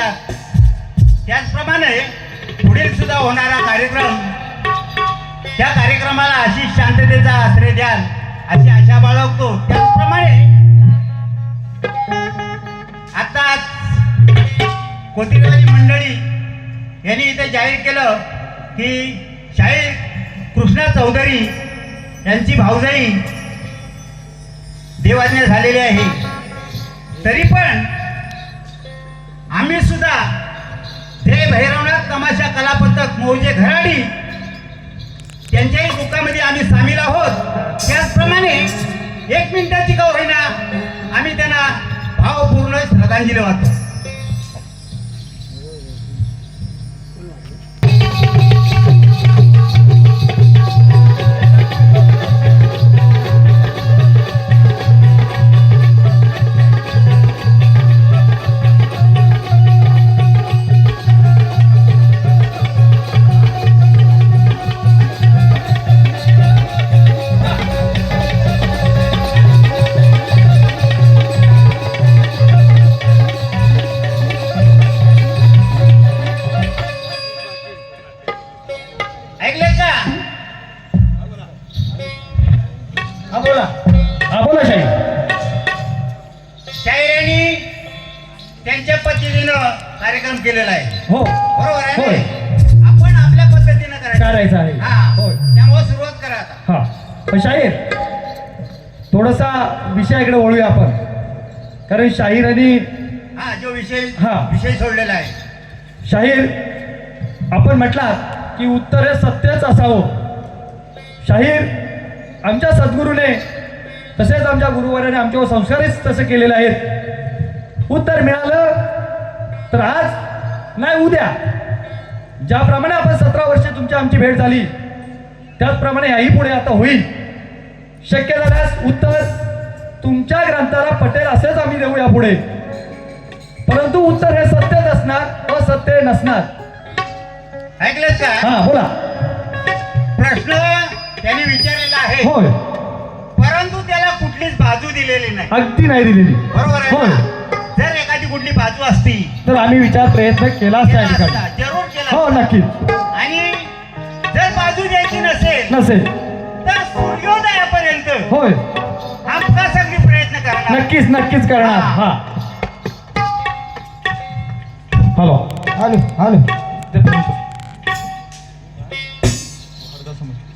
त्याचप्रमाणे पुढील सुद्धा होणारा कार्यक्रम त्या कार्यक्रमाला अशी शांततेचा आश्रय द्याल अशी आशा बाळगतो. त्याचप्रमाणे आता कोथिरवाली मंडळी यांनी इथे जाहीर केलं की शाहीर कृष्णा चौधरी यांची भाऊजाई देवाज्ञा झालेली आहे. तरी पण आम्ही सुद्धा हे भैरवनाथ तमाशा कला पथक मौजे घराडी त्यांच्याही दुःखामध्ये आम्ही सामील आहोत. त्याचप्रमाणे एक मिनिटाची का होईना आम्ही त्यांना भावपूर्ण श्रद्धांजली वाहतो. त्यांच्या पद्धतीनं कार्यक्रम केलेला आहे. हो. बरोबर आहे होय. आपण आपल्या पद्धतीनं करायचं करायचं आहे. हा. होय. त्यामुळे सुरुवात करा आता. हा. पण शाहीर थोडासा विषयाकडे वळूया आपण. कारण शाहीरांनी हा जो विषय हा. विषय सोडलेला आहे. शाहीर आपण म्हटलात की उत्तर हे सत्यच असावं. शाहीर आमच्या सद्गुरूने तसेच आमच्या गुरुवाराने आमच्यावर संस्कारच तसे केलेले आहेत. उत्तर मिळालं तर आज नाही उद्या. ज्याप्रमाणे आपण सतरा वर्षे तुमची आमची भेट झाली त्याचप्रमाणे याही पुढे आता होईल. शक्य झाल्यास उत्तर तुमच्या ग्रंथाला पटेल असेच आम्ही देऊ यापुढे. परंतु उत्तर हे सत्यच असणार असत्य नसणार. ऐकलं का? हा बोला. प्रश्न त्यांनी विचारलेला आहे. होय. परंतु त्याला कुठलीच बाजू दिलेली नाही. अगदी नाही दिलेली. बरोबर आहे कुठली बाजू असती. तर आम्ही विचार प्रयत्न केला ठिकाणी असता, जरूर केला हो. नक्कीच. आणि जर बाजू द्यायची नसेल नसेल. तर सूर्योदयापर्यंत होय. हमखास अगदी प्रयत्न करणार. नक्कीच नक्कीच करणार. हा. हॅलो. हॅलो हॅलो संत